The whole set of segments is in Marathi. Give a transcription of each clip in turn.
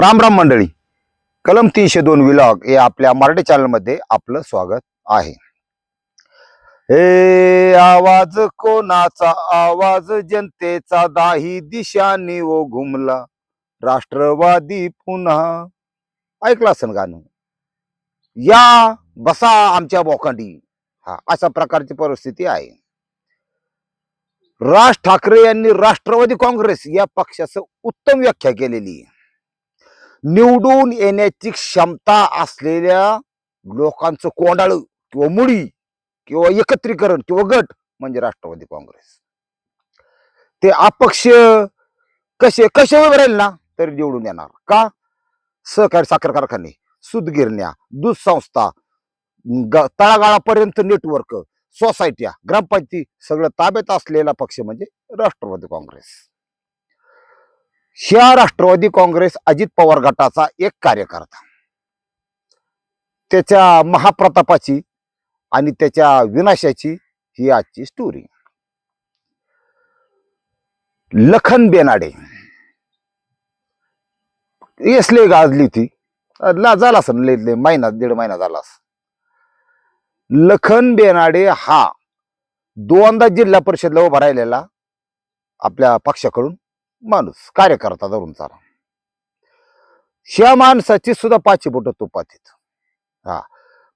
राम राम मंडळी. कलम तीनशे दोन विलॉग हे आपल्या मराठी चॅनलमध्ये आपलं स्वागत आहे. हे आवाज कोणाचा? आवाज जनतेचा. दाही दिशाने ओ घुमला राष्ट्रवादी पुन्हा. ऐकला असेल गाणं? या बसा आमच्या बोकांडी. हा अशा प्रकारची परिस्थिती आहे. राज ठाकरे यांनी राष्ट्रवादी काँग्रेस या पक्षाचं उत्तम व्याख्या केलेली आहे. निवडून येण्याची क्षमता असलेल्या लोकांचं कोंडाळ किंवा मुळी किंवा एकत्रीकरण किंवा गट म्हणजे राष्ट्रवादी काँग्रेस. ते अपक्ष कसे कसे उभे राहील ना तरी निवडून येणार. का? सहकारी साखर कारखाने सुदगिरण्या दूध संस्था ग- तळागाळापर्यंत नेटवर्क सोसायट्या ग्रामपंचायती सगळं ताब्यात असलेला पक्ष म्हणजे राष्ट्रवादी काँग्रेस. ह्या राष्ट्रवादी काँग्रेस अजित पवार गटाचा एक कार्यकर्ता. त्याच्या महाप्रतापाची आणि त्याच्या विनाशाची ही आजची स्टोरी लखन बेनाडे. येसले गाजली होती. झाला असं लय लय महिना दीड महिना झाला लखन बेनाडे हा दोनदा जिल्हा परिषदला उभा राहिलेला आपल्या पक्षाकडून. माणूस कार्यकर्ता धरून चाला. ह्या माणसाची सुद्धा पाचशे बोट तुपातीत हा.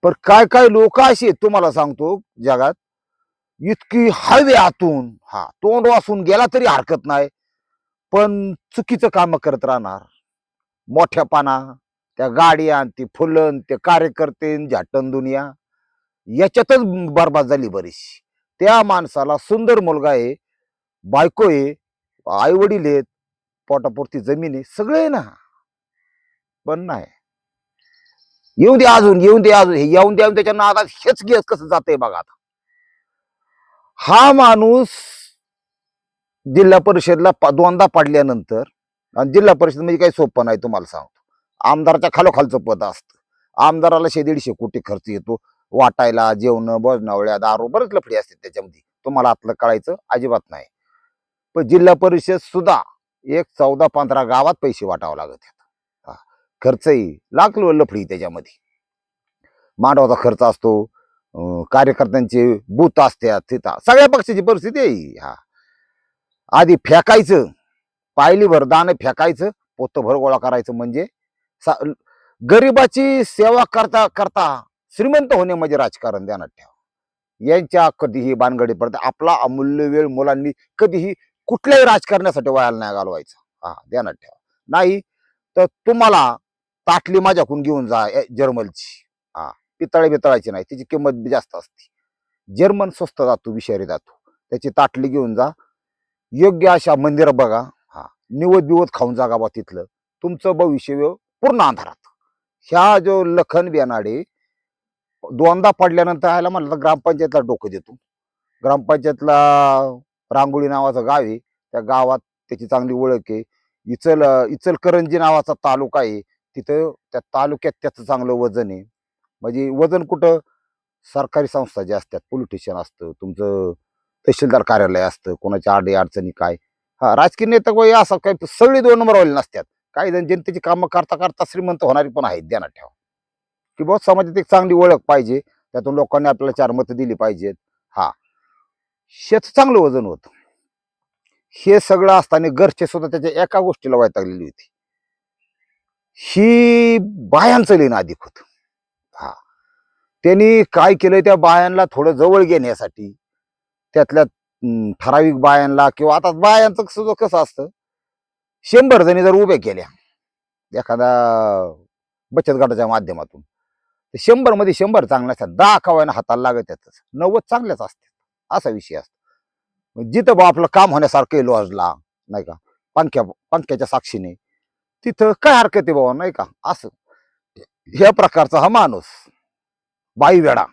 पण काय काय लोक अशी आहेत तुम्हाला सांगतो जगात. इतकी हवे आतून हा तोंड वासून गेला तरी हरकत नाही. पण चुकीचं काम करत राहणार. मोठ्या पाना त्या गाड्या आणि ती फुलं ते कार्यकर्ते झाटण दुनिया. याच्यातच बरबाद झाली बरीचशी. त्या माणसाला सुंदर मुलगा आहे बायको आहे आई वडील आहेत पोटापुरती जमीन आहे सगळे आहे ना. पण नाही. येऊन दे अजून येऊन दे अजून येऊन द्या त्याच्यानं आता हेच घेत कसं जाते बघा आता. हा माणूस जिल्हा परिषदला दोनदा पाडल्यानंतर आणि जिल्हा परिषद म्हणजे काही सोपं नाही तुम्हाला सांगतो. आमदाराच्या खालोखालचं पद असतं. आमदाराला शे दीडशे कोटी खर्च येतो वाटायला जेवण भोजनावळ्या दारू बरेच लफडी असते त्याच्यामध्ये. तुम्हाला आतलं कळायचं अजिबात नाही. पण जिल्हा परिषद सुद्धा एक चौदा पंधरा गावात पैसे वाटावं लागत आहेत. हा. खर्चही लागलो लफडी त्याच्यामध्ये मांडवाचा खर्च असतो कार्यकर्त्यांचे बूथ असतात तिथं सगळ्या पक्षाची परिस्थिती आहे हा आधी फेकायचं पायलीभर दाणं फेकायचं पोतभर गोळा करायचं म्हणजे सा- गरिबाची सेवा करता करता श्रीमंत होणे म्हणजे राजकारण ध्यानात ठेवा यांच्या कधीही बानगडी पडते आपला अमूल्य वेळ मुलांनी कधीही कुठल्याही राजकारणासाठी वयाला नाही घालवायचं. हा ध्यानात ठेवा. नाही तर तुम्हाला ताटली माझ्याकडून घेऊन जा जर्मलची हा पितळे बितळायची नाही त्याची किंमत बी जास्त असते. जर्मन स्वस्त जातो विषारी जातो. त्याची ताटली घेऊन जा. योग्य अशा मंदिर बघा. हा निवत बिवत खाऊन जागा बा तिथलं. तुमचं भविष्य पूर्ण अंधारात. ह्या जो लखन बेनाडे दोनदा पडल्यानंतर ह्याला म्हटलं तर ग्रामपंचायतला डोकं देतो. ग्रामपंचायतला रांगोळी नावाचं गाव आहे. त्या गावात त्याची चांगली ओळख आहे. इचल इचलकरंजी नावाचा तालुका आहे. तिथं त्या तालुक्यात त्याचं चांगलं वजन आहे. म्हणजे वजन कुठं? सरकारी संस्था ज्या असतात पोलीस स्टेशन असतं तुमचं तहसीलदार कार्यालय असतं कोणाच्या आडी अडचणी काय? हा राजकीय नेता कोणी असं काही सगळी दोन नंबरवाले नसतात. काही जण जनतेची कामं करता करता श्रीमंत होणारी पण आहेत ध्यानात ठेवा. की बहुत समाजात एक चांगली ओळख पाहिजे. त्यातून लोकांनी आपल्याला चार मतं दिली पाहिजेत. हा. शेत चांगलं वजन होतं. हे सगळं असताना घरचे सुद्धा त्याच्या एका गोष्टीला वैतागलेली होती. ही बायांचं लेणं अधिक होत. हा. त्यांनी काय केलं त्या बायांना थोडं जवळ घेण्यासाठी त्यातल्या ठराविक बायांना किंवा आता बायांचं सुद्धा कसं असतं शंभर जणी जर उभ्या केल्या एखादा बचत गटाच्या माध्यमातून तर शंभरमध्ये शंभर चांगल्या असतात. दहा कवायना हाताला लागत त्यातच नव्वद चांगल्याच असतात. असा विषय असतो. जिथं बा आपलं काम होण्यासारखं लॉजला नाही का? पंख्या पंख्याच्या साक्षीने. तिथं काय हरकत आहे बाबा नाही का? असं. ह्या प्रकारचा हा माणूस. बाई वेडा.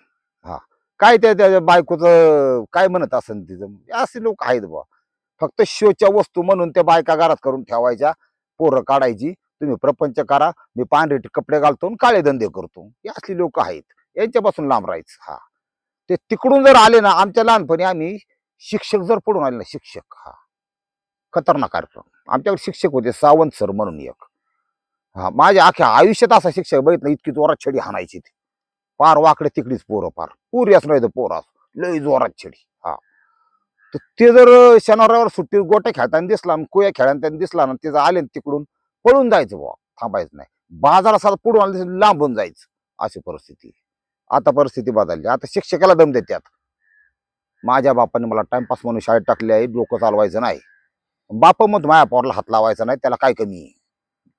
हा. काय त्या त्या बायकोचं काय म्हणत असेल तिचं? असे लोक आहेत बाबा फक्त शोच्या वस्तू म्हणून त्या बायका घरात करून ठेवायच्या. पोरं काढायची. तुम्ही प्रपंच करा. मी पांढरे कपडे घालतो आणि काळे धंदे करतो. हे असली लोक आहेत. यांच्यापासून लांब राहायचं. हा. ते तिकडून जर आले ना आमच्या लहानपणी आम्ही शिक्षक जर पडून आले ना शिक्षक हा. खतरनाक कार्यक्रम. आमच्याकडे शिक्षक होते सावंत सर म्हणून एक. हा माझ्या अख्ख्या आयुष्यात असा शिक्षक बघितलं इतकी जोरात छडी हाणायची ती. पार वाकडे तिकडीच पोरं पार. पुरी असं नाही तर पोरं असं लय जोरात छडी. हा. तर ते जर शनिवारावर सुट्टी गोट्या खेळताना दिसला आणि खेळताना दिसला ना त्याचं आले ना तिकडून पळून जायचं बुवा. थांबायचं नाही. बाजारात साधा पुढून आलं लांबून जायचं. अशी परिस्थिती. आता परिस्थिती बदलली. आता शिक्षकाला दम देतात माझ्या बापाने मला टाइमपास म्हणून शाळेत टाकले आहे डोकं चालवायचं नाही. बाप मग माझ्या पोरला हात लावायचा नाही त्याला काय कमी? आहे?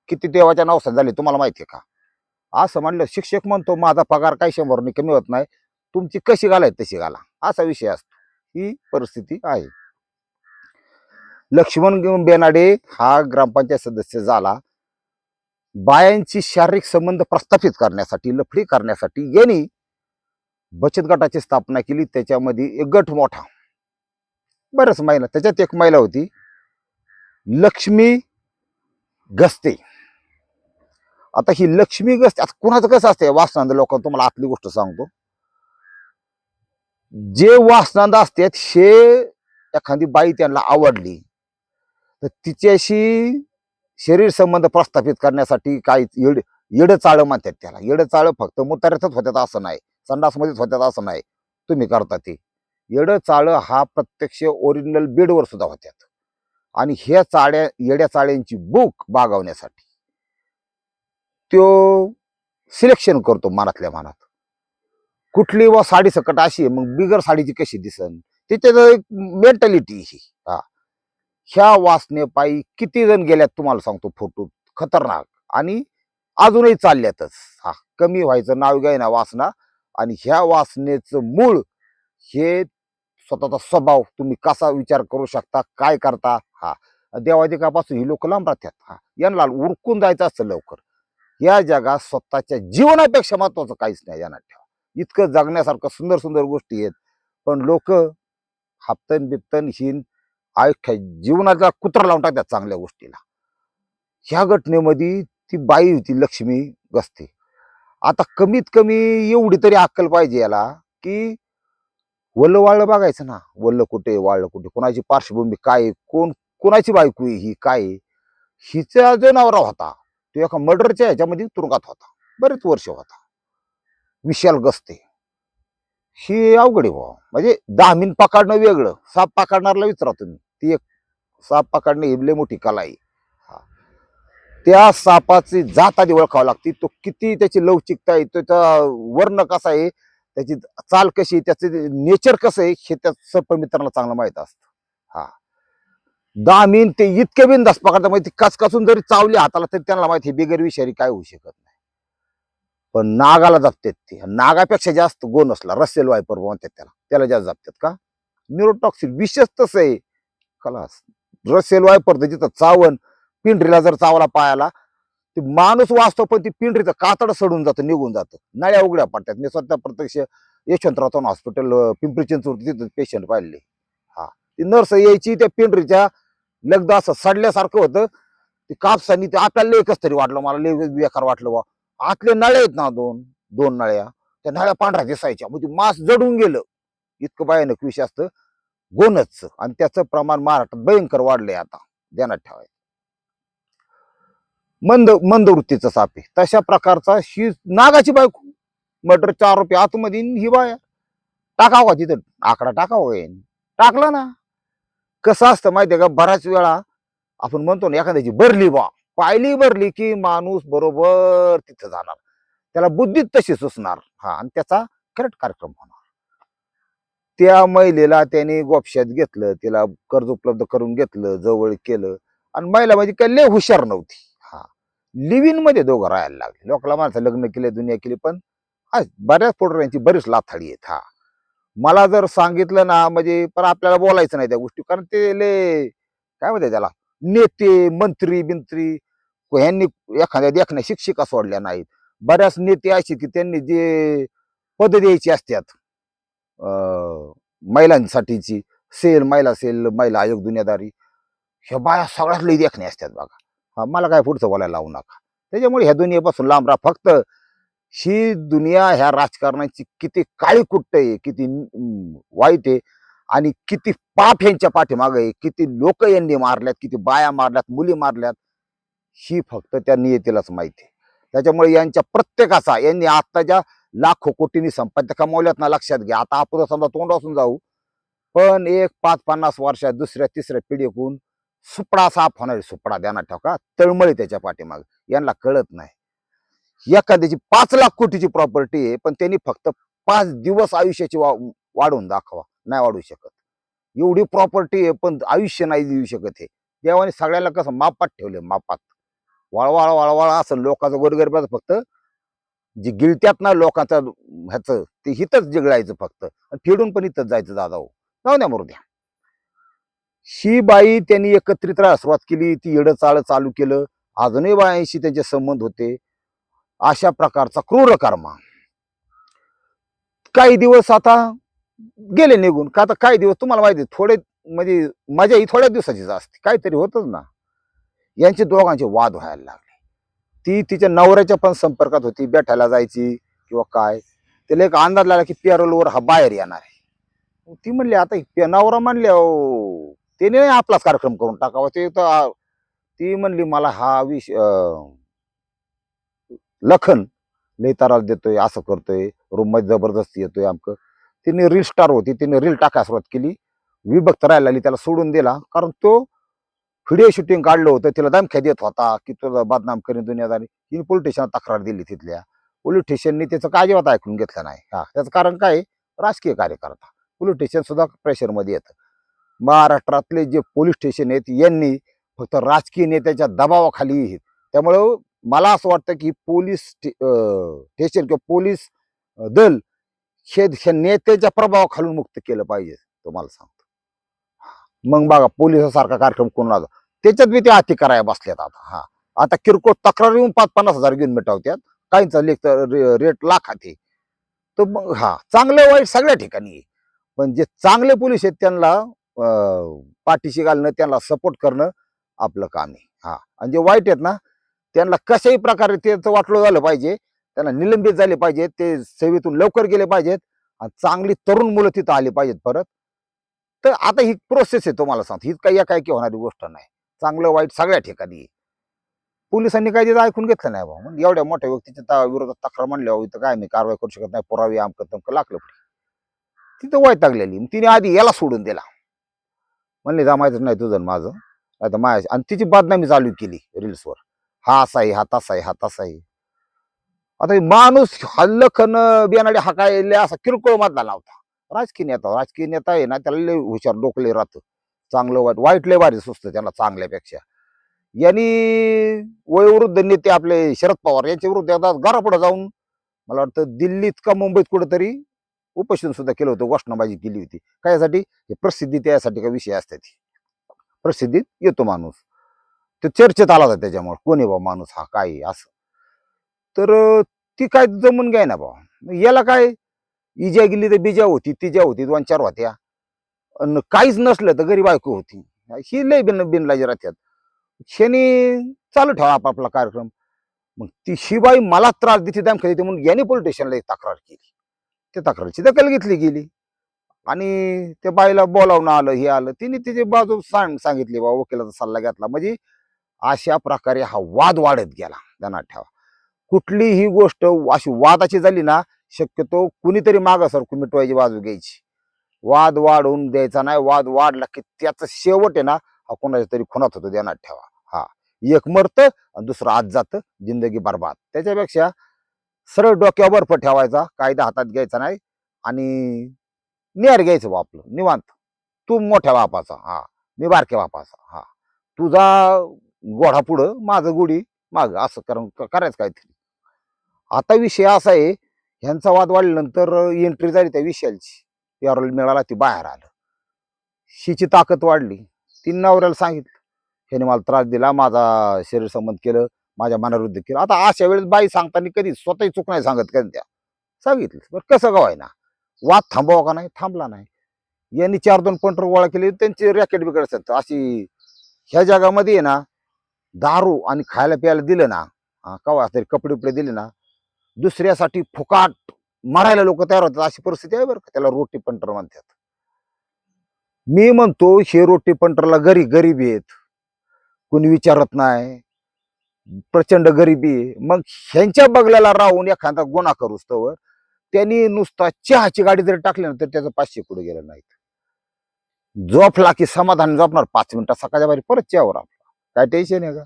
किती देवाच्या नावसात झाले तुम्हाला माहिती आहे का? असं म्हणलं शिक्षक म्हणतो माझा पगार काही शंभरने कमी होत नाही तुमची कशी घालाय तशी घाला. असा विषय असतो. ही परिस्थिती आहे. लक्ष्मण बेनाडे हा ग्रामपंचायत सदस्य झाला. बायांची शारीरिक संबंध प्रस्थापित करण्यासाठी लफडी करण्यासाठी यांनी बचत गटाची स्थापना केली त्याच्यामध्ये एक गट मोठा. बरंच महिला त्याच्यात एक महिला होती लक्ष्मी गस्ते आता ही लक्ष्मी गस्ते आता कुणाचं कसं असते वासनांद लोकांना तुम्हाला आतली गोष्ट सांगतो. जे वासनांद असतात हे एखादी बाई त्यांना आवडली तर तिच्याशी शरीर संबंध प्रस्थापित करण्यासाठी काही येड येडं चाळं म्हणतात त्याला. येडं चाळं फक्त मुताऱ्यातच होत्यात असं नाही. संडासमध्येच होत्यात असं नाही. तुम्ही करता ते. येडं चाळं हा प्रत्यक्ष ओरिजिनल बेडवर सुद्धा होत्यात. आणि ह्या चाळ्या येड्या चाळ्यांची बुक बागवण्यासाठी तो सिलेक्शन करतो मनातल्या मनात. कुठली व साडी सकट अशी आहे मग बिगर साडीची कशी दिसन? त्याच्यात एक मेंटॅलिटी ही. हा. ह्या वासनेपायी किती जण गेल्यात तुम्हाला सांगतो फोटो खतरनाक. आणि अजूनही चालल्यातच. हा. कमी व्हायचं नाव घ्याय ना वासना. आणि ह्या वासनेचं मूळ हे स्वतःचा स्वभाव तुम्ही कसा विचार करू शकता काय करता? हा. देवाधिकापासून ही लोक लांब राहतात. हा. यांना उरकून जायचं असतं लवकर. या जगात स्वतःच्या जीवनापेक्षा महत्वाचं काहीच नाही यांना ठेवा. इतकं जगण्यासारखं सुंदर सुंदर गोष्टी आहेत. पण लोक हापतन बिप्तन हिन आयुष्या जीवनाचा कुत्रा लावून टाकतात चांगल्या गोष्टीला. ह्या घटनेमध्ये ती बाई होती लक्ष्मी गसते आता कमीत कमी एवढी तरी अक्कल पाहिजे याला की वल्ल वाळलं बघायचं ना. वल्ल कुठे वाळलं कुठे? कोणाची पार्श्वभूमी काय कोण कोणाची बायको आहे ही? काय हिचा जो नवरा होता तो एका मर्डरच्या ह्याच्यामध्ये तुरुंगात होता. बरेच वर्ष होता. विशाल गस्ते. ही अवघड आहे भाऊ म्हणजे दामिन पकडणं वेगळं. साप पकडणारला विचारा तुम्ही. ती एक साप पकडणे ही लय मोठी कला आहे. त्या सापाची जात आधी ओळखावं लागते. तो किती त्याची लवचिकता आहे त्याचा वर्ण कसा आहे त्याची चाल कशी आहे, त्याचं नेचर कसं आहे हे त्या सर्पमित्रांना चांगलं माहीत असतं. हा. दामिन ते इतके बिंदास पकडतात म्हणजे ती कचकचून जरी चावली हाताला तरी त्यांना माहिती आहे, बिगर विषारी काय होऊ शकत नाही. पण नागाला जपतात ते. नागापेक्षा जास्त गोन असला रसेल वायपर म्हणतात त्याला. त्याला जास्त जपतात का? न्यूरोटॉक्सिक विशेष तसं आहे. खलास. रसेल वायपर जिथं चावण पिंढरीला जर चावला पायाला ते माणूस वाचतो पण ती पिंढरीचं कातड सडून जातं निघून जातं. नळ्या उघड्या पडतात. मी स्वतः प्रत्यक्ष यशवंतराव चव्हाण हॉस्पिटल पिंपरी चिंचवड तिथं पेशंट पाहिले. हा. ती नर्स यायची त्या पिंढरीच्या लगद असं सडल्यासारखं होतं. ते कापसानी ते आपल्याला लय एकच तरी वाटलं मला लय बेकार वाटलं बा आतले नळे आहेत ना दोन दोन नळ्या. त्या नळ्या पांढऱ्या दिसायच्या. म्हणजे मास जडून गेलं. इतकं भयानक विषय असतं. गोनच. आणि त्याचं प्रमाण महाराष्ट्रात भयंकर वाढलंय आता. ध्यानात ठेवायचं. मंद मंदवृत्तीचा साप आहे. तशा प्रकारचा शी नागाची बायको. मटर चार रुपये आतमध्ये आणि ही बाया. टाकावा तिथं? आकडा टाकावा टाकला ना. कसं असतं माहितीये का? बऱ्याच वेळा आपण म्हणतो ना एखाद्याची भरली बा. पायली भरली की माणूस बरोबर तिथं जाणार. त्याला बुद्धीत तशी सुचणार. हा आणि त्याचा करेक्ट कार्यक्रम होणार. त्या महिलेला त्याने गोपशात घेतलं तिला कर्ज उपलब्ध करून घेतलं जवळ केलं. आणि महिला म्हणजे काही लय हुशार नव्हती. लिव्हिनमध्ये दोघं राहायला लागले. लोकांना माणसं लग्न केले दुनिया केली पण आज बऱ्याच पोटऱ्यांची बरीच लाथाडी आहेत हा. मला जर सांगितलं ना म्हणजे पण आपल्याला बोलायचं नाही त्या गोष्टी कारण ते ले काय म्हणते त्याला नेते मंत्री बिंत्री ह्यांनी एखाद्या देखण्या शिक्षिका सोडल्या नाहीत. बऱ्याच नेते असे की त्यांनी जे पद द्यायची असतात महिलांसाठीची सेल महिला सेल महिला आयोग दुनियादारी ह्या बाया सगळ्यात लई देखणे असतात बघा. हा मला काय पुढचं बोलायला लावू नका. त्याच्यामुळे ह्या दुनियेपासून लांब राहा. फक्त ही दुनिया ह्या राजकारणाची किती काळी कुट्ट आहे किती वाईट आहे आणि किती पाप ह्यांच्या पाठीमागे आहे किती लोक यांनी मारल्यात किती बाया मारल्यात मुली मारल्यात ही फक्त त्या नियतीलाच माहिती आहे. त्याच्यामुळे यांच्या प्रत्येकाचा यांनी आत्ताच्या लाखो कोटींनी संपत्ती कमावल्यात ना लक्षात घ्या. आता आपण समजा तोंड असून जाऊ पण एक पाच पन्नास वर्षात दुसऱ्या तिसऱ्या पिढीकून सुपडा साफ होणार सुपडा द्याना ठेवा का तळमळी त्याच्या पाठीमाग. यांना कळत नाही. एखाद्याची पाच लाख कोटीची प्रॉपर्टी आहे पण त्यांनी फक्त पाच दिवस आयुष्याची वा वाढवून दाखवा. नाही वाढू शकत. एवढी प्रॉपर्टी आहे पण आयुष्य नाही देऊ शकत हे. देवाने सगळ्याला कसं मापात ठेवले मापात. वाळवाळ वाळवाळ असं लोकांचं गोरगरबाचं फक्त जे गिळत्यात ना लोकांचं ह्याचं ते हिथंच जिगळायचं फक्त. आणि फिरून पण इथंच जायचं दादा हो. जाऊ द्या मरू द्या. ही बाई त्यांनी एकत्रित राहायला सुरुवात केली ती येडंचाळं चालू केलं. अजूनही बायांशी त्यांचे संबंध होते. अशा प्रकारचा क्रूर कर्मा. काही दिवस आता गेले निघून. का आता काही दिवस तुम्हाला माहिती आहे, थोडे म्हणजे मजा ही थोड्या दिवसाचीच असते. काहीतरी होतच ना. यांचे दोघांचे वाद व्हायला लागले. ती तिच्या नवऱ्याच्या पण संपर्कात होती बेठायला जायची किंवा काय. तिला एक अंदाज लागला की पॅरोलवर हा बाहेर येणार आहे. ती म्हणली आता नवरा म्हणले हो. त्याने नाही आपलाच कार्यक्रम करून टाकावा. ते तर ती म्हणली मला हा विष लखन लई त्रास देतोय असं करतोय रूममध्ये जबरदस्ती येतोय आमक. तिने रील स्टार होती तिने रील टाकायला सुरुवात केली विभक्त राहायला लागली त्याला सोडून दिला कारण तो व्हिडिओ शूटिंग काढलं होतं तिला धमक्या देत होता की तुला बदनाम करीन दुनियादारी तिने पोलीस स्टेशनला तक्रार दिली तिथल्या. पोलीस स्टेशननी त्याचं काय अजिबात ऐकून घेतलं नाही. हा त्याचं कारण काय? राजकीय कार्यकर्ता. पोलीस स्टेशन सुद्धा प्रेशरमध्ये येतं. महाराष्ट्रातले जे पोलीस स्टेशन आहेत यांनी फक्त राजकीय नेत्याच्या दबावाखाली आहेत. त्यामुळं मला असं वाटतं की पोलीस स्टेशन किंवा पोलीस दल हे नेत्याच्या प्रभावाखालून मुक्त केलं पाहिजे तुम्हाला सांगतो. मग बघा पोलिसासारखा कार्यक्रम कोणाला त्याच्यात मी ते अति करायला बसल्यात आता हा. आता किरकोळ तक्रार येऊन पाच पन्नास हजार घेऊन मिटवत्यात. काहींचा लेख रेट लाखात आहे. तर मग हा चांगलं वाईट सगळ्या ठिकाणी पण जे चांगले पोलीस आहेत त्यांना पाठीशी घालणं त्यांना सपोर्ट करणं आपलं काम आहे. हा. आणि जे वाईट आहेत ना त्यांना कशाही प्रकारे त्याचं वाटलं झालं पाहिजे त्यांना निलंबित झाले पाहिजेत ते सेवेतून लवकर गेले पाहिजेत आणि चांगली तरुण मुलं तिथं आली पाहिजेत परत. तर आता ही प्रोसेस आहे तुम्हाला सांगतो ही काही एकाएकी होणारी गोष्ट नाही. चांगलं वाईट सगळ्या ठिकाणी पोलिसांनी काही तिथं ऐकून घेतलं नाही भाऊ? म्हणजे एवढ्या मोठ्या व्यक्तीच्या विरोधात तक्रार म्हणल्यावर इथं काय मी कारवाई करू शकत नाही पुरावी आमकं तमकं लागलं पुढे. तिथं लागलेली तिने आधी याला सोडून दिला. म्हणले जमायचं नाही तुझं आणि माझं. तर माझ्या आणि तिची बदनामी चालू केली रील्सवर. हा असा आहे हा तसा आहे हा तसा आहे. आता हे माणूस हल्लखन बियाणाडे हा काय लय असा किरकोळ मधला लावता. राजकीय नेता राजकीय नेता आहे ना त्याला लय हुशार डोकले राहतं. चांगलं वाईट वाईट लय वारी सुचतं त्यांना चांगल्यापेक्षा. यांनी वयोवृद्ध नेते आपले शरद पवार यांच्या विरुद्ध एकदा घरापुढे जाऊन मला वाटतं दिल्लीत का मुंबईत कुठेतरी उपोषण सुद्धा केलं होतं घोषणाबाजी केली होती. कायसाठी हे प्रसिद्धी त्यासाठी का विषय असते ती प्रसिद्धीत येतो माणूस. तो चर्चेत आला होता त्याच्यामुळे. कोणी बा माणूस? हा काय असं. तर ती काय जमून घ्याय ना बा. याला काय? इजा गेली तर बिजा होती तिजा होती दोन चार होत्या. अन काहीच नसलं तर गरीब बायको होती. ही लय बिन बिनलाजी राहत्यात शेनी चालू ठेवा आपापला कार्यक्रम. मग ती शिबाई मला त्रास देते दमका म्हणून याने पोलीस स्टेशनला एक तक्रार केली. त्या तक्रारीची दखल घेतली गेली. आणि त्या बाईला बोलावणं आलं हे आलं. तिने तिची बाजू सांग सांगितली बा वकिलाचा सल्ला घेतला. म्हणजे अशा प्रकारे हा वाद वाढत गेला ध्यानात ठेवा. कुठलीही गोष्ट अशी वादाची झाली ना शक्यतो कुणीतरी मागासारखं मिटवायची बाजू घ्यायची. वाद वाढवून द्यायचा नाही वाद वाढला की त्याचं शेवट आहे ना हा कोणाच्या तरी खुनात होतो ध्यानात ठेवा. हा एक मरत आणि दुसरं आज जातं जिंदगी बरबाद. त्याच्यापेक्षा सरळ डोक्यावर बर्फ ठेवायचा कायदा हातात घ्यायचा नाही आणि नियर घ्यायचं बा आपलं निवांत. तू मोठ्या बापाचा हा. मी बारक्या बापाचा हा. तुझा गोढा पुढं माझं गुढी माग असं करून करायचं काहीतरी. आता विषय असा आहे ह्यांचा वाद वाढल्यानंतर एंट्री झाली त्या विषयाची पॅरोल मिळाला ती बाहेर आलं. शिची ताकद वाढली. तीन नवऱ्याला सांगितलं ह्याने मला त्रास दिला माझा शरीर संबंध केलं माझ्या मनाविरुद्ध केलं. आता अशा वेळेस बाई सांगताना कधी स्वतःही चूक नाही सांगत कधी त्या. सांगितलं बरं कसं का ना वाद थांबवा का नाही? थांबला नाही. यांनी चार दोन पंटर गोळा केले त्यांची रॅकेट बिघडत अशी ह्या जगामध्ये आहे ना दारू आणि खायला प्यायला दिलं ना हा, कवा तरी कपडे उपडे दिले ना दुसऱ्यासाठी फुकाट मरायला लोक तयार होतात. अशी परिस्थिती आहे बरं का? त्याला रोटी पंटर म्हणतात. मी म्हणतो हे रोटी पंटरला गरीब गरीब आहेत. कोणी विचारत नाही. प्रचंड गरिबी मग ह्यांच्या बगल्याला राहून एखादा गुन्हा करूस तवर त्यांनी नुसता चहाची गाडी जरी टाकली ना तर त्याचं पाचशे कुठे गेलं नाहीत. झोपला की समाधान झोपणार पाच मिनिटं सकाळच्या बाहेर परत चहावर आपला. काय टेन्शन आहे का?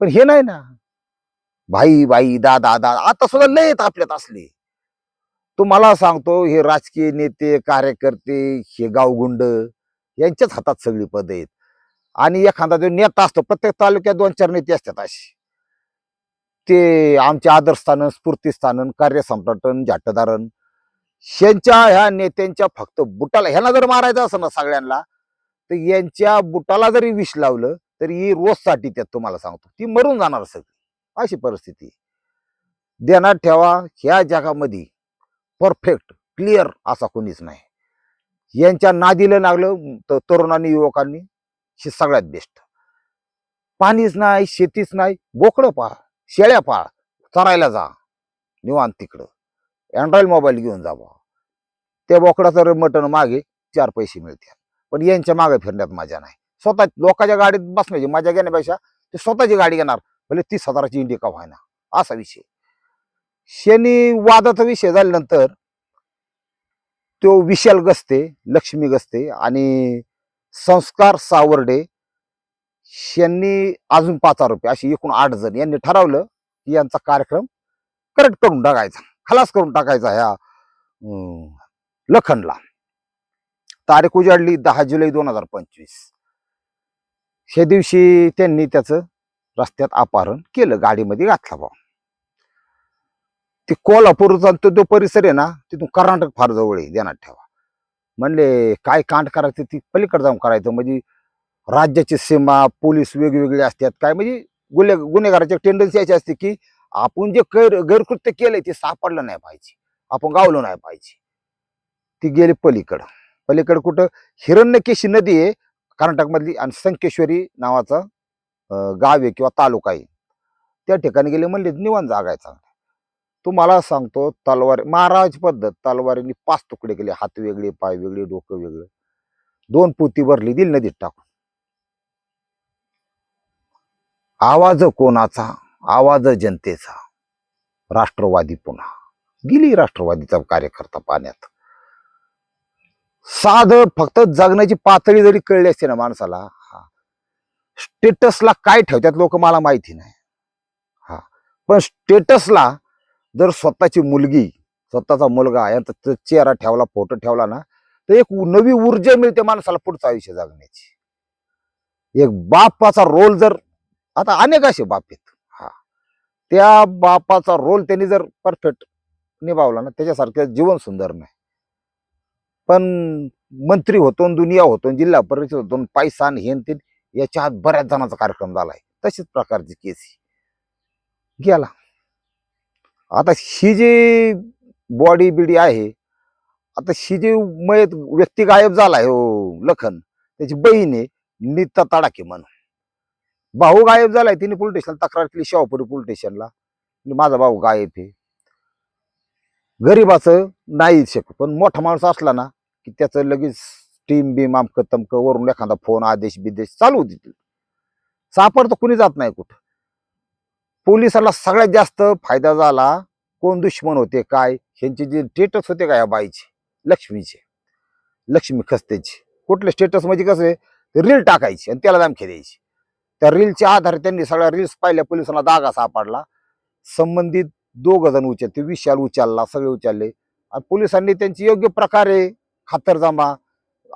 पण हे नाही ना. भाई भाई दादा दादा आता सुद्धा लय आपल्यात असले. तुम्हाला सांगतो हे राजकीय नेते कार्यकर्ते हे गावगुंड यांच्याच हातात सगळी पद आहेत. आणि एखादा जो नेता असतो प्रत्येक तालुक्यात दोन चार नेते असतात असे. ते आमचे आदर्शस्थानन स्फूर्तीस्थानन कार्यसंपटन जाटधारण यांच्या ह्या नेत्यांच्या फक्त बुटाला ह्यांना जर मारायचं असं ना सगळ्यांना तर यांच्या बुटाला जरी विष लावलं तरी ही रोजसाठी त्यात तुम्हाला सांगतो ती मरून जाणार सगळी. अशी परिस्थिती देणार ठेवा ह्या जगामध्ये परफेक्ट क्लिअर असा कोणीच नाही. यांच्या नादीला लागलं तर तरुणांनी युवकांनी हे सगळ्यात बेस्ट पाणीच नाही शेतीच नाही बोकडं पाळ शेळ्या पाळ चरायला जा निवांत तिकडं. अँड्रॉइड मोबाईल घेऊन जा बा त्या बोकडाचं मटण मागे चार पैसे मिळतात पण यांच्या मागे फिरण्यात मजा नाही. स्वतः लोकांच्या गाडीत बसण्याची मजा घेण्यापेक्षा ते स्वतःची गाडी घेणार भले तीस हजाराची इंडिका व्हायना. असा विषय. शनी वादाचा विषय झाल्यानंतर तो विशाल गसते लक्ष्मी गसते आणि संस्कार सावर्डे यांनी अजून पाच रुपये अशी एकूण आठ जण यांनी ठरवलं की यांचा कार्यक्रम करेक्ट करून टाकायचा. खलास करून टाकायचा ह्या अं, लखनला. तारीख उजाडली दहा जुलै दोन हजार पंचवीस. हे दिवशी त्यांनी त्याचं रस्त्यात अपहरण केलं गाडीमध्ये घातला बा ते कोल्हापूरचा तो जो परिसर आहे ना तिथून कर्नाटक फार जवळ आहे ध्यानात ठेवा. म्हणले काय कांड करायचं ती पलीकडे जाऊन करायचं. म्हणजे राज्याची सीमा पोलीस वेगवेगळे असतात. काय म्हणजे गुन्हे गुन्हेगाराची टेंडन्सी अशी असते की आपण जे गैर गैरकृत्य केलंय ते सापडलं नाही पाहिजे. आपण गावलो नाही पाहिजे. ती गेली पलीकडं. पलीकडं कुठं? हिरण्यकेशी नदी आहे कर्नाटकमधली आणि संकेश्वरी नावाचं गाव आहे किंवा तालुका आहे. त्या ठिकाणी गेले म्हणले निवांत जागा आहे चांगला. तुम्हाला सांगतो तलवार महाराज पद्धत तलवारीने पाच तुकडे केले. हात वेगळे पाय वेगळे डोकं वेगळं. दोन पोती भरली दिल नदीत टाकून. आवाज कोणाचा? आवाज जनतेचा. राष्ट्रवादी पुन्हा. गेली राष्ट्रवादीचा कार्यकर्ता पाण्यात. साध फक्त जगण्याची पातळी जरी कळली असते ना माणसाला हा. स्टेटसला काय ठेवतात लोक मला माहिती नाही. हा. पण स्टेटसला जर स्वतःची मुलगी स्वतःचा मुलगा यांचा चेहरा ठेवला फोटो ठेवला ना तर एक नवी ऊर्जा मिळते माणसाला पुढचं आयुष्य जगण्याची. एक बापाचा रोल जर आता अनेक असे बाप आहेत. हा. त्या बापाचा रोल त्यांनी जर परफेक्ट निभावला ना त्याच्यासारखं जीवन सुंदर नाही. पण मंत्री होतो दुनिया होतो जिल्हा परिषद होतो पैसा हेन ते याच्या आत बऱ्याच जणांचा कार्यक्रम झालाय. तशीच प्रकारची केस. गेला. आता ही जी बॉडी बिडी आहे आता ही जी मयत व्यक्ती गायब झालाय हो लखन त्याची बहीण आहे नीता तडाके म्हणून. भाऊ गायब झालाय तिने पोलीस स्टेशनला तक्रार केली शेवापुरी पोलीस स्टेशनला माझा भाऊ गायब आहे. गरीबाचं नाही शकत पण मोठा माणूस असला ना की त्याचं लगेच टीम बीम आमकं तमकं वरून एखादा फोन आदेश बिदेश चालू देतील सापडतं कुणी जात नाही कुठं. पोलिसाला सगळ्यात जास्त फायदा झाला. कोण दुश्मन होते काय? ह्यांचे जे स्टेटस होते का या बाईचे? लक्ष्मीचे. लक्ष्मी खस्तेचे. कुठले स्टेटस म्हणजे कसं आहे? रील टाकायची आणि त्याला धमकी द्यायची. त्या रीलच्या आधारे त्यांनी सगळ्या रील्स पाहिल्या पोलिसांना दागा सापडला. संबंधित दोघ जण उचलते विशाल उचलला सगळे उचलले. आणि पोलिसांनी त्यांची योग्य प्रकारे खातरजमा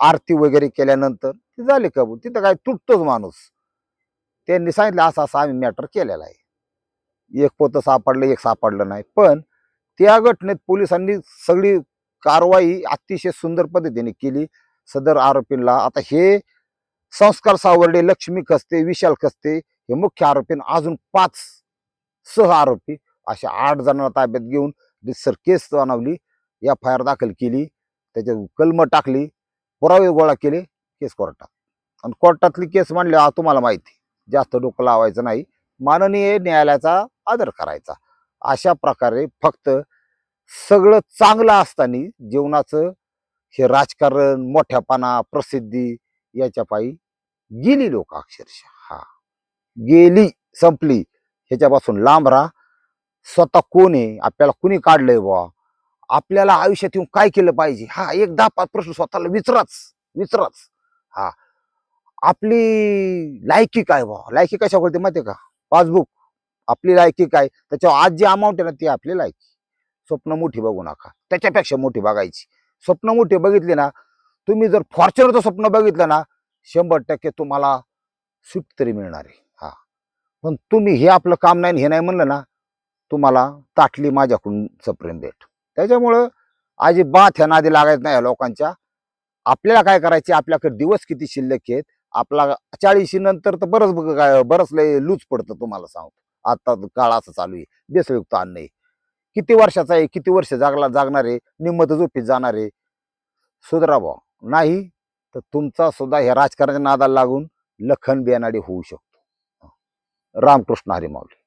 आरती वगैरे केल्यानंतर ते झाले कबूल. तिथं काय तुटतोच माणूस. त्यांनी सांगितलं असं असं आम्ही मॅटर केलेला आहे. एक पोतं सापडलं एक सापडलं नाही. पण त्या घटनेत पोलिसांनी सगळी कारवाई अतिशय सुंदर पद्धतीने केली. सदर आरोपींना आता हे संस्कार सावर्डे लक्ष्मी खस्ते विशाल खस्ते हे मुख्य आरोपी अजून पाच सह आरोपी अशा आठ जणांना ताब्यात घेऊन रिसर केस बनवली एफ आय आर दाखल केली त्याच्यात कलम टाकली पुरावे गोळा केले केस कोर्टात. आणि कोर्टातली केस मांडली तुम्हाला माहिती जास्त डोकं लावायचं नाही. माननीय न्यायालयाचा आदर करायचा. अशा प्रकारे फक्त सगळं चांगलं असताना जीवनाचं हे राजकारण मोठ्यापणा प्रसिद्धी याच्या पायी गेली लोक अक्षरशः. हा. गेली संपली. ह्याच्यापासून लांब राहा. स्वतः कोण आहे? आपल्याला कुणी काढलंय बा आपल्याला आयुष्यात येऊन काय केलं पाहिजे? हा एक दहा पाच प्रश्न स्वतःला विचाराच विचाराच. हा. आपली लायकी काय बा लायकी कशा करते माहिती का? पासबुक आपली लायकी काय? त्याच्यावर आज जी अमाऊंट आहे ना ती आपली लायकी. स्वप्न मोठी बघू नका. त्याच्यापेक्षा मोठी बघायची. स्वप्न मोठी बघितली ना तुम्ही जर फॉर्च्युनरचं स्वप्न बघितलं ना शंभर टक्के तुम्हाला सुट तरी मिळणार आहे. हा. पण तुम्ही हे आपलं काम नाही हे नाही म्हणलं ना तुम्हाला ताटली माझ्याकडून सप्रेम भेट. त्याच्यामुळं अजिबात ह्या नादी लागायचं नाही या लोकांच्या. आपल्याला काय करायचे आपल्याकडे दिवस किती शिल्लक आहेत? आपला चाळीशी नंतर तर बरंच बघ- काय बरंच लय लूज पडतं तुम्हाला सांगतो. आता काळ असं चालू आहे. बेसयुक्त अन्न आहे किती वर्षाचा आहे किती वर्ष जागला जागणार आहे निम्मत झोपीत जाणार आहे. सुधरा नाही तर तुमचा सुद्धा ह्या राजकारणाच्या नादाला लागून लखन बेनाडी होऊ शकतो. रामकृष्ण हरिमावली